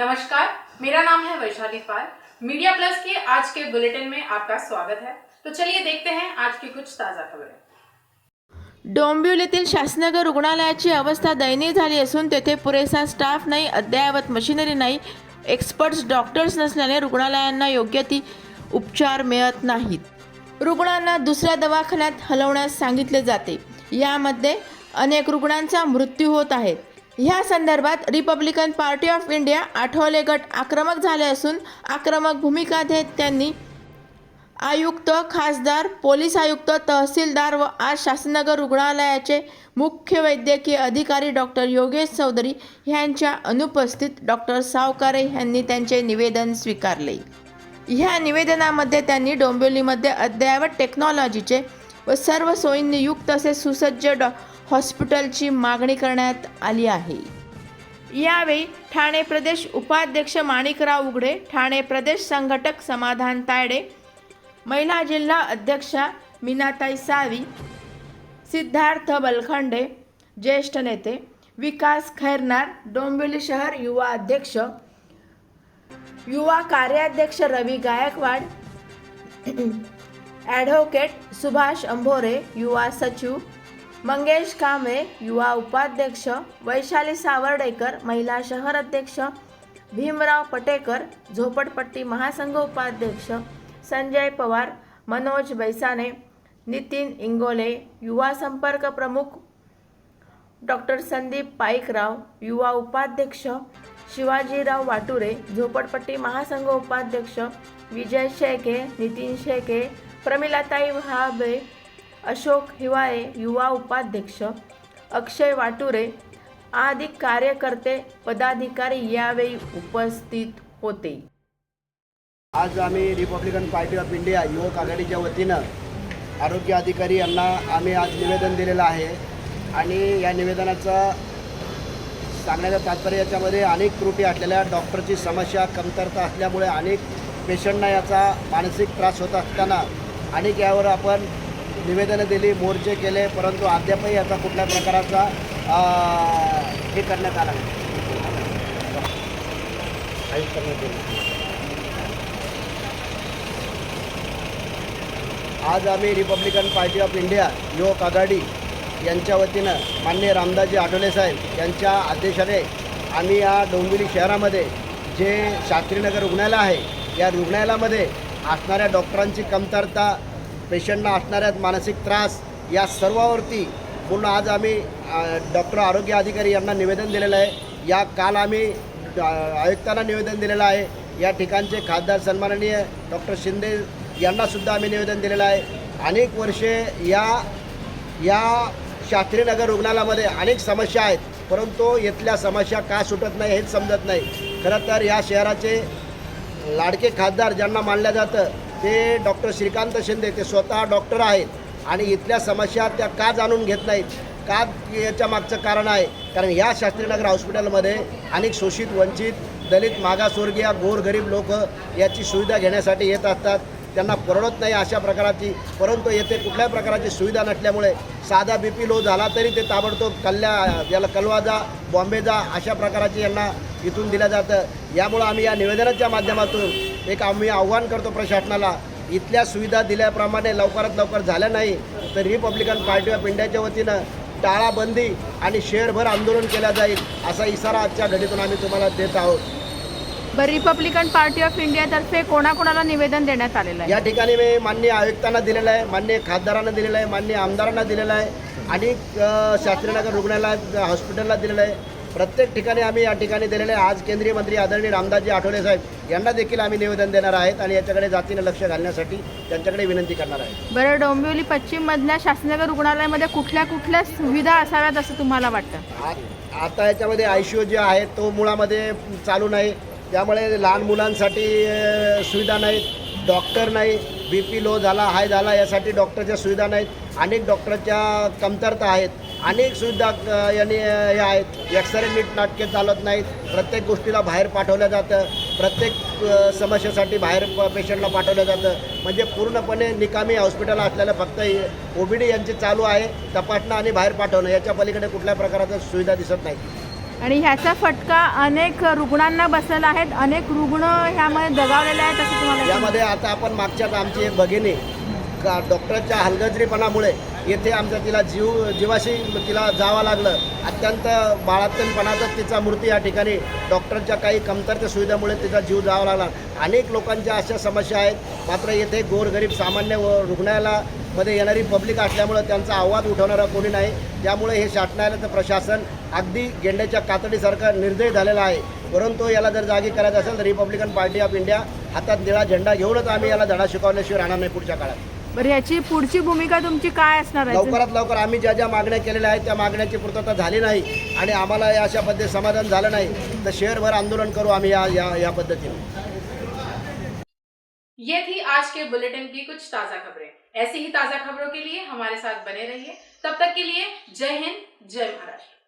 नमस्कार मेरा नाम है वैशाली पाल। मीडिया प्लस के आज के बुलेटिन में आपका स्वागत है। तो चलिए देखते हैं आज की कुछ ताज़ा खबरें। डोंबिवलीतील शासनगर रुग्णालयाची अवस्था दयनीय झाली असून तेथे पुरेसा स्टाफ नाही अद्ययावत मशिनरी नाही एक्सपर्ट्स डॉक्टर्स नसल्याने रुग्णालयांना योग्य ती उपचार मिळत नाहीत. रुग्णांना दुसऱ्या दवाखान्यात हलवण्यास सांगितले जाते. यामध्ये अनेक रुग्णांचा मृत्यू होत आहेत ह्या संदर्भात Republican Party of India Athawale गट आक्रमक झाले असून आक्रमक भूमिका घेत त्यांनी आयुक्त खासदार पोलीस आयुक्त तहसीलदार व आज शासनगर रुग्णालयाचे मुख्य वैद्यकीय अधिकारी डॉक्टर योगेश चौधरी यांच्या अनुपस्थित डॉक्टर सावकारे यांनी त्यांचे निवेदन स्वीकारले. ह्या निवेदनामध्ये त्यांनी डोंबिवलीमध्ये अद्ययावत टेक्नॉलॉजीचे व सर्व सोयींनी युक्त असे सुसज्ज डॉ हॉस्पिटलची मागणी करण्यात आली आहे. यावेळी ठाणे प्रदेश उपाध्यक्ष माणिकराव उघडे ठाणे प्रदेश संघटक समाधान तायडे महिला जिल्हा अध्यक्षा मीनाताई सावी सिद्धार्थ बलखंडे ज्येष्ठ नेते विकास खैरनार डोंबिवली शहर युवा अध्यक्ष युवा कार्याध्यक्ष रवी गायकवाड ॲडव्होकेट सुभाष अंभोरे युवा सचिव मंगेश कांबळे युवा उपाध्यक्ष वैशाली सावर्डेकर महिला शहर अध्यक्ष भीमराव पटेकर झोपडपट्टी महासंघ उपाध्यक्ष संजय पवार मनोज बैसाने नितीन इंगोले युवा संपर्क प्रमुख डॉक्टर संदीप पाईकराव युवा उपाध्यक्ष शिवाजीराव वाटुरे झोपडपट्टी महासंघ उपाध्यक्ष विजय शेखे नितीन शेखे प्रमिलाताई महाबे अशोक हिवाळे युवा उपाध्यक्ष अक्षय वाटुरे आदी कार्यकर्ते पदाधिकारी यावेळी उपस्थित होते. आज आम्ही रिपब्लिकन पार्टी ऑफ इंडिया युवक आघाडीच्या वतीनं आरोग्य अधिकारी यांना आम्ही आज निवेदन दिलेलं आहे. आणि या निवेदनाचं सांगण्याचं तात्पर्य याच्यामध्ये अनेक त्रुटी असलेल्या डॉक्टरची समस्या कमतरता असल्यामुळे अनेक पेशंटना याचा मानसिक त्रास होत असताना अनेक यावर आपण निवेदनं दिली मोर्चे केले परंतु अद्यापही याचा कुठल्या प्रकाराचा हे करण्यात आला आज आम्ही रिपब्लिकन पार्टी ऑफ इंडिया युवक आघाडी यांच्या वतीनं मान्य रामदासजी आठवले साहेब यांच्या आदेशाने आम्ही या डोंबिवली शहरामध्ये जे शास्त्रीनगर रुग्णालय आहे या रुग्णालयामध्ये असणाऱ्या डॉक्टरांची कमतरता पेशंटना असणाऱ्या मानसिक त्रास या सर्वावरती पूर्ण आज आम्ही डॉक्टर आरोग्य अधिकारी यांना निवेदन दिलेलं आहे. या काल आम्ही आयुक्तांना निवेदन दिलेलं आहे. या ठिकाणचे खासदार सन्माननीय डॉक्टर शिंदे यांनासुद्धा आम्ही निवेदन दिलेलं आहे. अनेक वर्षे या या शास्त्रीनगर रुग्णालयामध्ये अनेक समस्या आहेत. परंतु इथल्या समस्या का सुटत नाही हेच समजत नाही. खरं तर या शहराचे लाडके खासदार ज्यांना मानलं जातं ते डॉक्टर श्रीकांत शिंदे ते स्वतः डॉक्टर आहेत आणि इथल्या समस्या त्या का जाणून घेत नाहीत का याच्या मागचं कारण आहे? कारण या शास्त्रीनगर हॉस्पिटलमध्ये अनेक शोषित वंचित दलित मागासवर्गीय गोरगरीब लोक याची सुविधा घेण्यासाठी येत असतात. त्यांना परवडत नाही अशा प्रकाराची परंतु येथे कुठल्याही प्रकारची सुविधा नसल्यामुळे साधा बी पी लो झाला तरी ते ताबडतोब कल्ल्या याला कलवा जा बॉम्बे जा अशा प्रकाराची यांना इथून दिलं जातं. यामुळं आम्ही या निवेदनाच्या माध्यमातून एक आम्ही आव्हान करतो प्रशासनाला इथल्या सुविधा दिल्याप्रमाणे लवकरात लवकर झाल्या नाही तर रिपब्लिकन पार्टी ऑफ इंडियाच्या वतीनं टाळाबंदी आणि शेअरभर आंदोलन केलं जाईल असा इशारा आजच्या घडीतून आम्ही तुम्हाला देत आहोत. बरं रिपब्लिकन पार्टी ऑफ इंडियातर्फे कोणाकोणाला निवेदन देण्यात आलेलं आहे? या ठिकाणी मी मान्य आयुक्तांना दिलेलं आहे मान्य खासदारांना दिलेलं आहे मान्य आमदारांना दिलेलं आहे आणि शास्त्रीनगर रुग्णालयात हॉस्पिटलला दिलेलं आहे. प्रत्येक ठिकाणी आम्ही या ठिकाणी दिलेलं आज केंद्रीय मंत्री आदरणीय रामदासजी आठवले साहेब यांना देखील आम्ही निवेदन देणार आहेत आणि याच्याकडे जातीनं लक्ष घालण्यासाठी त्यांच्याकडे विनंती करणार आहे बरं डोंबिवली पश्चिममधल्या शासनगर रुग्णालयामध्ये कुठल्या कुठल्या सुविधा असाव्यात असं तुम्हाला वाटतं? आता याच्यामध्ये आय सी यू जे आहे तो मुळामध्ये चालू नाही. त्यामुळे लहान मुलांसाठी सुविधा नाहीत. डॉक्टर नाही. बी पी लो झाला हाय झाला यासाठी डॉक्टरच्या सुविधा नाहीत. अनेक डॉक्टरच्या कमतरता आहेत. अनेक सुविधा यांनी हे आहेत. एक्सरे नीट नाटके चालत नाहीत. प्रत्येक गोष्टीला बाहेर पाठवलं जातं. प्रत्येक समस्येसाठी बाहेर पेशंटला पाठवलं जातं. म्हणजे पूर्णपणे निकामी हॉस्पिटल असलेलं फक्त ओ बी डी यांची चालू आहे. तपासणं आणि बाहेर पाठवणं याच्या पलीकडे कुठल्या प्रकारच्या सुविधा दिसत नाही आणि ह्याचा फटका अनेक रुग्णांना बसलेला आहेत. अनेक रुग्ण ह्यामध्ये दगावलेले आहेत असं तुम्हाला यामध्ये आता आपण मागच्याच आमची एक भगिनी का डॉक्टरच्या हलगजरीपणामुळे येथे आमच्या तिला जीव जीवाशी तिला जावं लागलं. अत्यंत बाळातणपणातच तिचा मृत्यू या ठिकाणी डॉक्टरच्या काही कमतरते सुविधेमुळे तिचा जीव जावा लागला. अनेक लोकांच्या अशा समस्या आहेत. मात्र येथे गोरगरीब सामान्य व रुग्णालयाला मध्ये येणारी पब्लिक असल्यामुळं त्यांचा आवाज उठवणारा कोणी नाही. त्यामुळे हे शासनालयाचं प्रशासन अगदी गेंड्याच्या कातडीसारखं निर्दय झालेला आहे. परंतु याला जर जागी करायचं असेल तर रिपब्लिकन पार्टी ऑफ इंडिया हातात निळा झेंडा घेऊनच आम्ही याला धडा शिकवल्याशिवाय राहणार नाही पुढच्या काळात. बरं याची पुढची भूमिका तुमची काय असणार आहे? लवकरात लवकर आम्ही ज्या ज्या मागण्या केलेल्या आहेत त्या मागण्याची पूर्तता झाली नाही आणि आम्हाला या अशा पद्धती समाधान झालं नाही तर शहरभर आंदोलन करू आम्ही या या या पद्धतीने. ये थी आज के बुलेटिन की कुछ ताजा खबरें। ऐसी ही ताजा खबरों के लिए हमारे साथ बने रहिए। तब तक के लिए जय हिंद जय महाराष्ट्र।